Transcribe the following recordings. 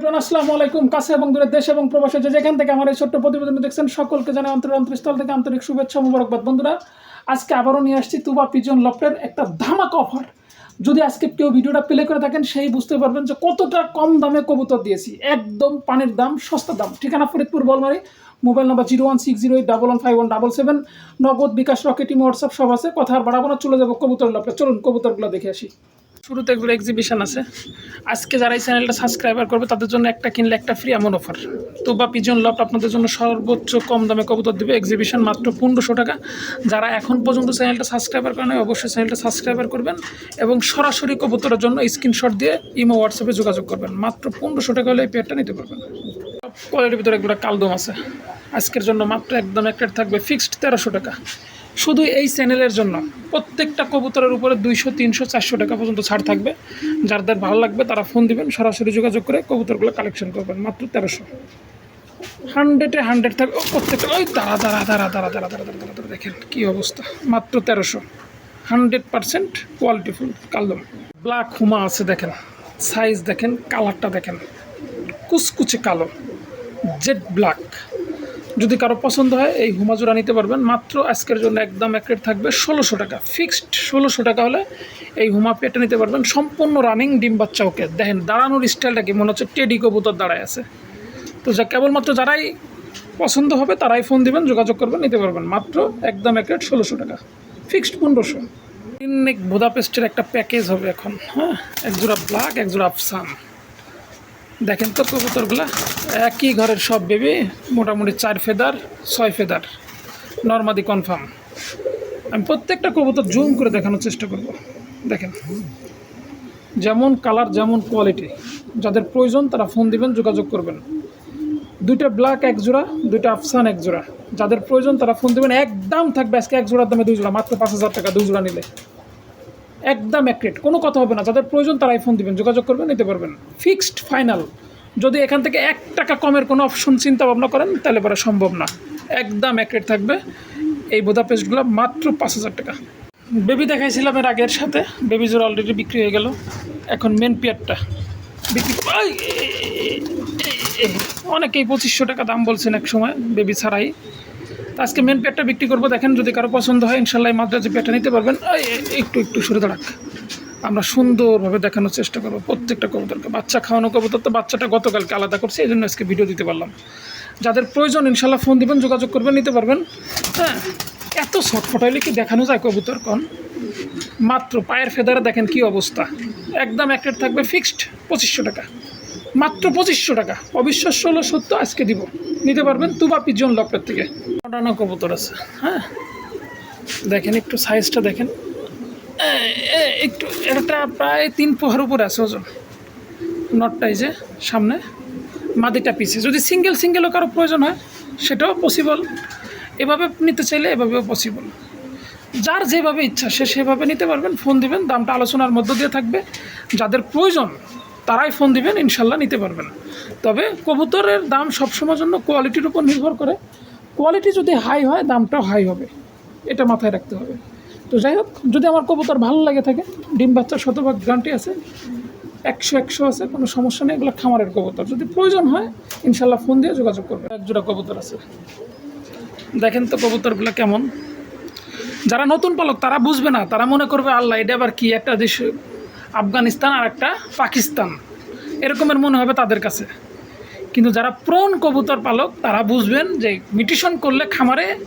Everyone আসসালামু আলাইকুম। কাছে এবং দূরের দেশ এবং প্রবাসে যে যেখান থেকে আমার এই ছোট্ট প্রতিবেদন দেখছেন, সকলকে জানাই অন্তর অন্তরস্থল থেকে আন্তরিক শুভেচ্ছা মুবারকবাদ। বন্ধুরা, আজকে আবারও নিয়ে আসছি তুবা পিজন লফটের একটা ধামাকা অফার। যদি আজকে কেউ ভিডিওটা প্লে করে থাকেন, সেই বুঝতে পারবেন যে কতটা কম দামে কবুতর দিয়েছি। একদম পানির দাম সস্তা দাম। ঠিকানা Faridpur, Balmari. Mobile number zero one six zero eight double one five one double seven. Nagad bKash রকেটিং WhatsApp সব আছে। কথা আর বাড়াবো না, চলে যাব কবুতর লফটে। চলুন, কবুতরগুলো দেখে আসি। শুরুতে এগুলো এক্সিবিশন আছে। আজকে যারা এই চ্যানেলটা সাবস্ক্রাইবার করবে, তাদের জন্য একটা কিনলে একটা ফ্রি এমন অফার তো বা পিজন লফট আপনাদের জন্য সর্বোচ্চ কম দামে কবুতর দেবে এক্সিবিশন মাত্র পনেরোশো টাকা। যারা এখন পর্যন্ত চ্যানেলটা সাবস্ক্রাইবার করেন অবশ্যই চ্যানেলটা সাবস্ক্রাইবার করবেন এবং সরাসরি কবুতরের জন্য স্ক্রিনশট দিয়ে ইমো হোয়াটসঅ্যাপে যোগাযোগ করবেন। মাত্র পনেরোশো টাকা হলে এই পেয়ারটা নিতে পারবেন। কোয়ালিটির ভিতরে এগুলো কালদম আছে। আজকের জন্য মাত্র একদম একটা থাকবে ফিক্সড তেরোশো টাকা। শুধু এই চ্যানেলের জন্য। প্রত্যেকটা কবুতরের উপরে দুইশো, তিনশো, চারশো টাকা পর্যন্ত ছাড় থাকবে। যাদের ভালো লাগবে তারা ফোন দিবেন, সরাসরি যোগাযোগ করে কবুতরগুলো কালেকশন করবেন। মাত্র তেরোশো। হান্ড্রেডে হান্ড্রেড থাকবে প্রত্যেকটা ওই দাঁড়া দাঁড়া দাঁড়া দাঁড়া দাঁড়া দাঁড়া দাঁড়া দাঁড়া দাঁড়া, দেখেন কী অবস্থা। মাত্র তেরোশো। হান্ড্রেড পারসেন্ট কোয়ালিটিফুল কালদম ব্ল্যাক হুমা আছে দেখেন। সাইজ দেখেন কালারটা দেখেন। কুচকুচে কালো। জেড ব্ল্যাক যদি কারও পছন্দ হয়, এই হুমাজুরা নিতে পারবেন। মাত্র আজকের জন্য একদম এক রেট থাকবে ষোলোশো টাকা। ফিক্সড ষোলোশো টাকা হলে এই হুমা পেটে নিতে পারবেন। সম্পূর্ণ রানিং ডিম বাচ্চা ওকে। দেখেন, দাঁড়ানোর স্টাইলটা কি? মনে হচ্ছে টেডি কবুতর দাঁড়ায় আছে। তো যা, কেবলমাত্র যারাই পছন্দ হবে, তারাই ফোন দিবেন, যোগাযোগ করবেন, নিতে পারবেন। মাত্র একদম এক রেট ষোলোশো টাকা। ফিক্সড পনেরোশো। ইন্নেক বোদাপেস্টের একটা প্যাকেজ হবে এখন। হ্যাঁ একজোড়া ব্ল্যাক একজোড়া আফসান দেখেন তো কবুতরগুলা, একই ঘরের সব বেবি মোটামুটি চার ফেদার, ছয় ফেদার নর্মাদি কনফার্ম আমি প্রত্যেকটা কবুতর জুম করে দেখানোর চেষ্টা করব। দেখেন, যেমন কালার যেমন কোয়ালিটি যাদের প্রয়োজন তারা ফোন দিবেন, যোগাযোগ করবেন। দুইটা ব্ল্যাক এক জোড়া, দুইটা আফসান এক জোড়া। যাদের প্রয়োজন তারা ফোন দিবেন একদম থাকবে আজকে এক জোড়ার দামে দুই জোড়া, মাত্র পাঁচ হাজার টাকা দুই জোড়া নিলে। একদম অ্যাক্রেট কোনো কথা হবে না যাদের প্রয়োজন তারাই ফোন দিবেন যোগাযোগ করবেন নিতে পারবেন ফিক্সড ফাইনাল যদি এখান থেকে এক টাকা কমের কোনো অপশন চিন্তা ভাবনা করেন তাহলে পরে সম্ভব না একদম অ্যাক্রেট থাকবে এই বোদা পেস্টগুলো মাত্র পাঁচ হাজার টাকা বেবি দেখাইছিলাম এর আগের সাথে বেবি জোর অলরেডি বিক্রি হয়ে গেল এখন মেন পেয়ারটা বিক্রি অনেকেই পঁচিশশো টাকা দাম বলছেন এক সময় বেবি ছাড়াই তো আজকে মেন পেয়ারটা বিক্রি করব, দেখেন যদি কারও পছন্দ হয়, ইনশাল্লাহ মাদ্রাজি পেয়ারটা নিতে পারবেন। একটু একটু সরে দাঁড়াক। আমরা সুন্দরভাবে দেখানোর চেষ্টা করব, প্রত্যেকটা কবুতরকে। বাচ্চা খাওয়ানো কবুতর তো বাচ্চাটা গতকালকে আলাদা করছে এই জন্য আজকে ভিডিও দিতে পারলাম। যাদের প্রয়োজন, ইনশাল্লাহ ফোন দিবেন, যোগাযোগ করবেন, নিতে পারবেন। হ্যাঁ এত ছটফট হইলে কি দেখানো যায় কবুতর, কন? মাত্র পায়ের ফেদারে দেখেন কি অবস্থা। একদম এক থাকবে ফিক্সড পঁচিশশো টাকা। মাত্র পঁচিশশো টাকা। অবিশ্বাস্য হলো সত্য, আজকে দিব। নিতে পারবেন তুবা পিজন লকের থেকে। অটানো কবুতর আছে হ্যাঁ? দেখেন একটু সাইজটা দেখেন। একটু, এটা প্রায় তিন পোহার উপরে আছে, ওজন। নটটাই যে সামনে। মাদিটা পিছে যদি সিঙ্গেল সিঙ্গেলও কারও প্রয়োজন হয়, সেটাও পসিবল এভাবে নিতে চাইলে এভাবেও পসিবল যার যেভাবে ইচ্ছা, সে সেভাবে নিতে পারবেন। ফোন দিবেন, দামটা আলোচনার মধ্য দিয়ে থাকবে। যাদের প্রয়োজন তারাই ফোন দিবেন, ইনশাল্লাহ নিতে পারবেন তবে কবুতরের দাম সবসময়ের জন্য কোয়ালিটির উপর নির্ভর করে। কোয়ালিটি যদি হাই হয়, দামটাও হাই হবে। এটা মাথায় রাখতে হবে। তো যাই হোক, যদি আমার কবুতর ভালো লাগে থাকে, ডিম বাচ্চার শতভাগ গ্যারান্টি আছে, একশো একশো আছে, কোনো সমস্যা নেই, এগুলো খামারের কবুতর। যদি প্রয়োজন হয়, ইনশাল্লাহ ফোন দিয়ে যোগাযোগ করবে। এক জোড়া কবুতর আছে। দেখেন তো কবুতরগুলো কেমন। যারা নতুন পালক, তারা বুঝবে না, তারা মনে করবে, আল্লাহ, এটা আবার কি একটা দেশ আফগানিস্তান আর একটা পাকিস্তান। এরকমের মনে হবে তাদের কাছে। কিন্তু যারা প্রণ কবুতর পালক, তারা বুঝবেন যে মিটিশন করলে খামারে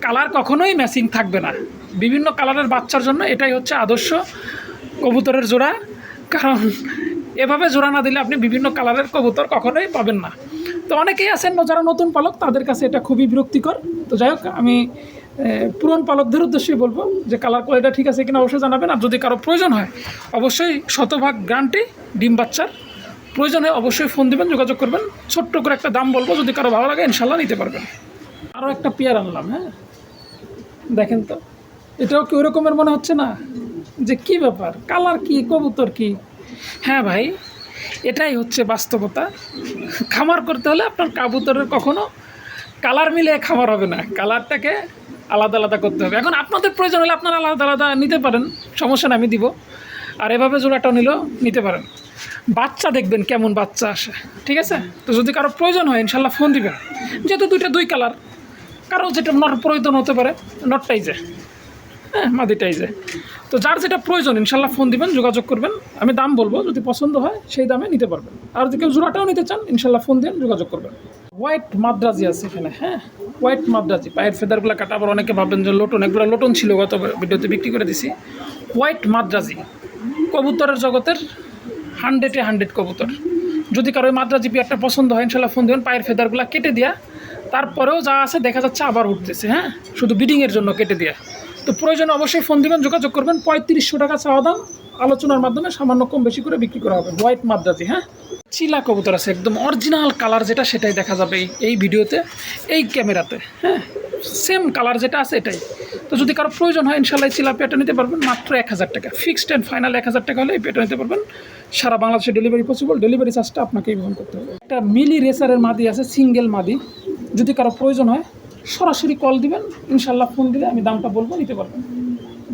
কালার কখনোই ম্যাচিং থাকবে না। বিভিন্ন কালারের বাচ্চার জন্য এটাই হচ্ছে আদর্শ কবুতরের জোড়া। কারণ এভাবে জোড়া না দিলে আপনি বিভিন্ন কালারের কবুতর কখনোই পাবেন না। তো অনেকেই আছেন যারা নতুন পালক, তাদের কাছে এটা খুবই বিরক্তিকর। তো যাই হোক, আমি পুরন পালকদের উদ্দেশ্যেই বলব যে কালার কোয়ালিটা ঠিক আছে কিনা অবশ্যই জানাবেন। আর যদি কারও প্রয়োজন হয়, অবশ্যই শতভাগ গ্রান্টি ডিম বাচ্চার। প্রয়োজন অবশ্যই ফোন দিবেন, যোগাযোগ করবেন। ছোট্ট করে একটা দাম বলব, যদি কারও ভালো লাগে ইনশাল্লাহ নিতে পারবেন। আরও একটা পেয়ার আনলাম হ্যাঁ? দেখেন তো, এটাও কি ওই রকমের মনে হচ্ছে না? যে কি ব্যাপার? কালার কি? কবুতর কি? হ্যাঁ ভাই, এটাই হচ্ছে বাস্তবতা। খামার করতে হলে আপনার কাবুতরের কখনো কালার মিলে খামার হবে না। কালারটাকে আলাদা আলাদা করতে হবে। এখন আপনাদের প্রয়োজন হলে আপনারা আলাদা আলাদা নিতে পারেন, সমস্যা না, আমি দিব। আর এভাবে জোড়াটাও নিলেও নিতে পারেন। বাচ্চা দেখবেন কেমন বাচ্চা আসে, ঠিক আছে? তো যদি কারও প্রয়োজন হয়, ইনশাল্লাহ ফোন দিবেন। যেহেতু দুইটা দুই কালার কারও যেটা নট প্রয়োজন হতে পারে নটটাই যে হ্যাঁ মাদিটাই যে। তো যার যেটা প্রয়োজন, ইনশাল্লাহ ফোন দিবেন, যোগাযোগ করবেন। আমি দাম বলব, যদি পছন্দ হয়, সেই দামে নিতে পারবেন। আর যদি কেউ জোড়াটাও নিতে চান, ইনশাল্লাহ ফোন দেন যোগাযোগ করবেন। হোয়াইট মাদ্রাজি আছে এখানে হ্যাঁ? হোয়াইট মাদ্রাজি, পায়ের ফেদারগুলো কাটা, আবার অনেকে ভাববেন যে লোটন, এগুলো লোটন ছিল, গত ভিডিওতে বিক্রি করে দিছি। হোয়াইট মাদ্রাজি, কবুতরের জগতের হান্ড্রেডে হান্ড্রেড কবুতর। যদি কারও মাদ্রাজি পেয়ারটা পছন্দ হয়, ইনশাল্লাহ ফোন দেবেন, পায়ের ফেদারগুলো কেটে দেওয়া তারপরেও যা আছে দেখা যাচ্ছে আবার উঠতেছে হ্যাঁ? শুধু বিডিংয়ের জন্য কেটে দেওয়া তো প্রয়োজনে অবশ্যই ফোন দিবেন, যোগাযোগ করবেন। পঁয়ত্রিশশো টাকা চাওয়া দাম। আলোচনার মাধ্যমে সামান্য কম বেশি করে বিক্রি করা হবে। হোয়াইট মাদ্রাজি হ্যাঁ? চিলা কবুতর আছে, একদম অরিজিনাল কালার যেটা, সেটাই দেখা যাবে এই ভিডিওতে, এই ক্যামেরাতে হ্যাঁ? সেম কালার যেটা আছে, এটাই। তো যদি কারও প্রয়োজন হয় ইনশাল্লাহ চিলা পেটা নিতে পারবেন, মাত্র এক হাজার টাকা। ফিক্সড অ্যান্ড ফাইনাল এক হাজার টাকা হলে এই পেটা নিতে পারবেন। সারা বাংলাদেশে ডেলিভারি পসিবল ডেলিভারি চার্জটা আপনাকেই বহন করতে হবে। একটা মিলি রেসারের মাদি আছে সিঙ্গেল মাদি। যদি কারও প্রয়োজন হয় সরাসরি কল দিবেন ইনশাল্লাহ ফোন দিলে আমি দামটা বলব, নিতে পারবেন।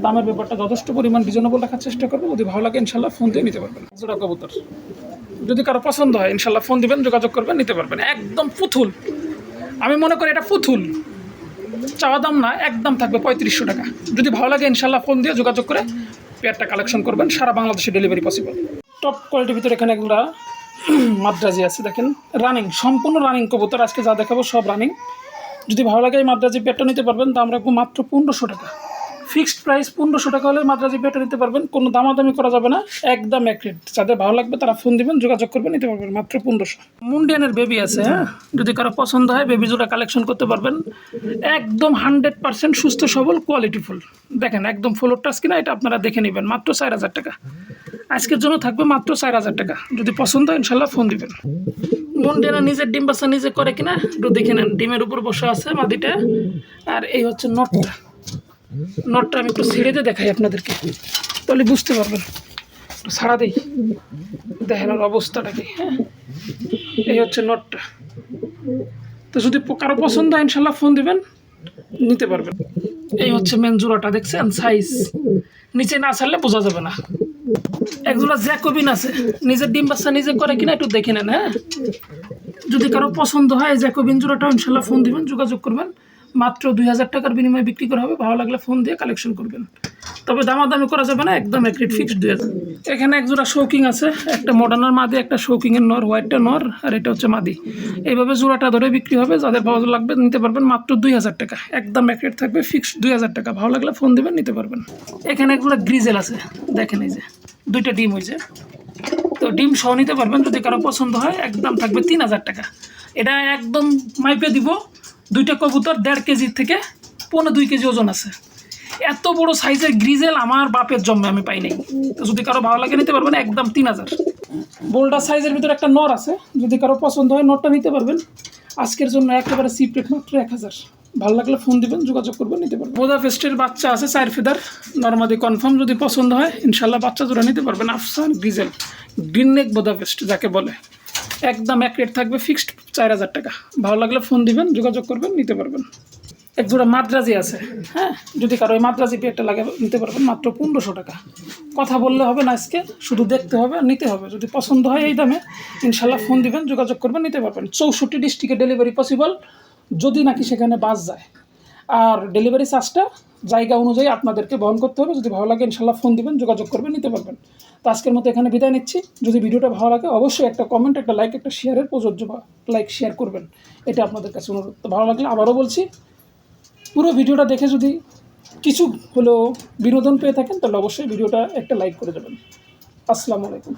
দামের ব্যাপারটা যথেষ্ট পরিমাণ রিজনেবল রাখার চেষ্টা করব যদি ভালো লাগে ইনশাল্লাহ ফোন দিয়ে নিতে পারবেন। জোড়া কবুতর। যদি কারও পছন্দ হয় ইনশাল্লাহ ফোন দিবেন, যোগাযোগ করবেন, নিতে পারবেন। একদম পুতুল। আমি মনে করি এটা পুতুল। চাওয়া দাম না, একদম থাকবে পঁয়ত্রিশশো টাকা। যদি ভালো লাগে ইনশাল্লাহ ফোন দিয়ে যোগাযোগ করে পেয়ারটা কালেকশন করবেন, সারা বাংলাদেশে ডেলিভারি পসিবল টপ কোয়ালিটির ভিতরে এখানে এগুলা মাদ্রাজি আছে, দেখেন। রানিং সম্পূর্ণ রানিং কবুতর। আজকে যা দেখাবো সব রানিং যদি ভালো লাগে এই মাদ্রাজি পেয়ারটা নিতে পারবেন দাম রাখব মাত্র পনেরোশো টাকা। ফিক্সড প্রাইস পনেরোশো টাকা হলে মাদ্রাজি পেয়ারটা নিতে পারবেন, কোনো দামাদামি করা যাবে না, একদম এক রেট যাদের ভালো লাগবে তারা ফোন দিবেন, যোগাযোগ করবেন, নিতে পারবেন মাত্র পনেরোশো। মুন্ডিয়ানের বেবি আছে হ্যাঁ? যদি কারও পছন্দ হয় বেবি জোড়া কালেকশন করতে পারবেন। একদম হান্ড্রেড পার্সেন্ট সুস্থ, সবল কোয়ালিটিফুল দেখেন, একদম ফ্লোর টাচ কিনা, এটা আপনারা দেখে নেবেন, মাত্র চার হাজার টাকা। আজকের জন্য থাকবে মাত্র চার হাজার টাকা। যদি পছন্দ হয়, ইনশাল্লাহ ফোন দিবেন। মুন্ডিয়ানা নিজের ডিম বাচ্চা নিজে করে কিনা, একটু দেখে নেন। ডিমের উপর বসে আছে মাদিটা। আর এই হচ্ছে নটটা। নটটা আমি একটু ছেড়ে দিয়ে দেখাই আপনাদেরকে। তাহলে বুঝতে পারবেন। একটু ছাড়া দিই। দেখেন অবস্থাটা কি হ্যাঁ? এই হচ্ছে নটটা। তো যদি কারও পছন্দ হয়, ইনশাল্লাহ ফোন দিবেন। নিতে পারবেন। এই হচ্ছে মেন জোড়াটা দেখছেন? সাইজ নিচে না ছাড়লে বোঝা যাবে না। একজোড়া জ্যাকোবিন আছে। নিজের ডিম বাচ্চা নিজে করে কিনা একটু দেখে নেন হ্যাঁ? যদি কারও পছন্দ হয় জ্যাকোবিন জোড়াটা, ইনশাল্লাহ ফোন দিবেন, যোগাযোগ করবেন। মাত্র দুই হাজার টাকার বিনিময়ে বিক্রি করা হবে। ভালো লাগলে ফোন দিয়ে কালেকশন করবেন। তবে দামাদামি করা যাবে না, একদম এক রেট ফিক্সড দুই হাজার এখানে এক জোড়া শৌকিং আছে, একটা মডার্নার মাদি, একটা শৌকিংয়ের নর হোয়াইটটা নর, আর এটা হচ্ছে মাদি। এইভাবে জোড়াটা ধরে বিক্রি হবে, যাদের ভালো লাগবে নিতে পারবেন মাত্র দুই হাজার টাকা। একদম এক রেট থাকবে ফিক্সড দুই হাজার টাকা। ভালো লাগলে ফোন দেবেন, নিতে পারবেন। এখানে একগুলো গ্রিজেল আছে, দেখেন এই যে, দুইটা ডিম হয়েছে। তো ডিম সহ নিতে পারবেন, যদি কারও পছন্দ হয়, একদম থাকবে তিন হাজার টাকা। এটা একদম মাইপে দিব, দুইটা কবুতর দেড় কেজি থেকে পনেরো দুই কেজি ওজন আছে। এত বড় সাইজের গ্রিজেল আমার বাপের জন্মে আমি পাই নাই। যদি কারও ভালো লাগে নিতে পারবেন, একদম তিন হাজার। বোল্ডার সাইজের ভিতরে একটা নর আছে, যদি কারও পছন্দ হয় নরটা নিতে পারবেন। আজকের জন্য একেবারে সিপ সিপ্রেট মাত্র এক হাজার। ভালো লাগলে ফোন দিবেন, যোগাযোগ করবেন, নিতে পারবেন। বোদা ফেস্টের বাচ্চা আছে, চার ফেদার। নর্মাদি কনফার্ম যদি পছন্দ হয়, ইনশাল্লাহ বাচ্চা জোড়া নিতে পারবেন, আফসান গ্রিজেল। গ্রিন নেক বোদা ফেস্ট যাকে বলে। একদম এক রেট থাকবে ফিক্সড চার হাজার টাকা। ভালো লাগলে ফোন দিবেন, যোগাযোগ করবেন, নিতে পারবেন। এক জোড়া মাদ্রাজি আছে হ্যাঁ? যদি কারও ওই মাদ্রাজি পেয়ারটা লাগে, নিতে পারবেন মাত্র পনেরোশো টাকা। কথা বললে হবে না আজকে, শুধু দেখতে হবে আর নিতে হবে। যদি পছন্দ হয় এই দামে, ইনশাল্লাহ ফোন দিবেন, যোগাযোগ করবেন, নিতে পারবেন। চৌষট্টি ডিস্ট্রিক্টে ডেলিভারি পসিবল যদি নাকি সেখানে বাস যায়। আর ডেলিভারি চার্জটা জায়গা অনুযায়ী আপনাদেরকে বহন করতে হবে। যদি ভালো লাগে, ইনশাল্লাহ ফোন দিবেন, যোগাযোগ করবেন, নিতে পারবেন। তো আজকের মতো এখানে বিদায় নিচ্ছি। যদি ভিডিওটা ভালো লাগে, অবশ্যই একটা কমেন্ট একটা লাইক একটা শেয়ারের প্রযোজ্য বা লাইক শেয়ার করবেন। এটা আপনাদের কাছে অনুরোধ। ভালো লাগলে আবারও বলছি পুরো ভিডিওটা দেখে যদি কিছু হলেও বিনোদন পেয়ে থাকেন, তাহলে অবশ্যই ভিডিওটা একটা লাইক করে দেবেন। আসসালামু আলাইকুম।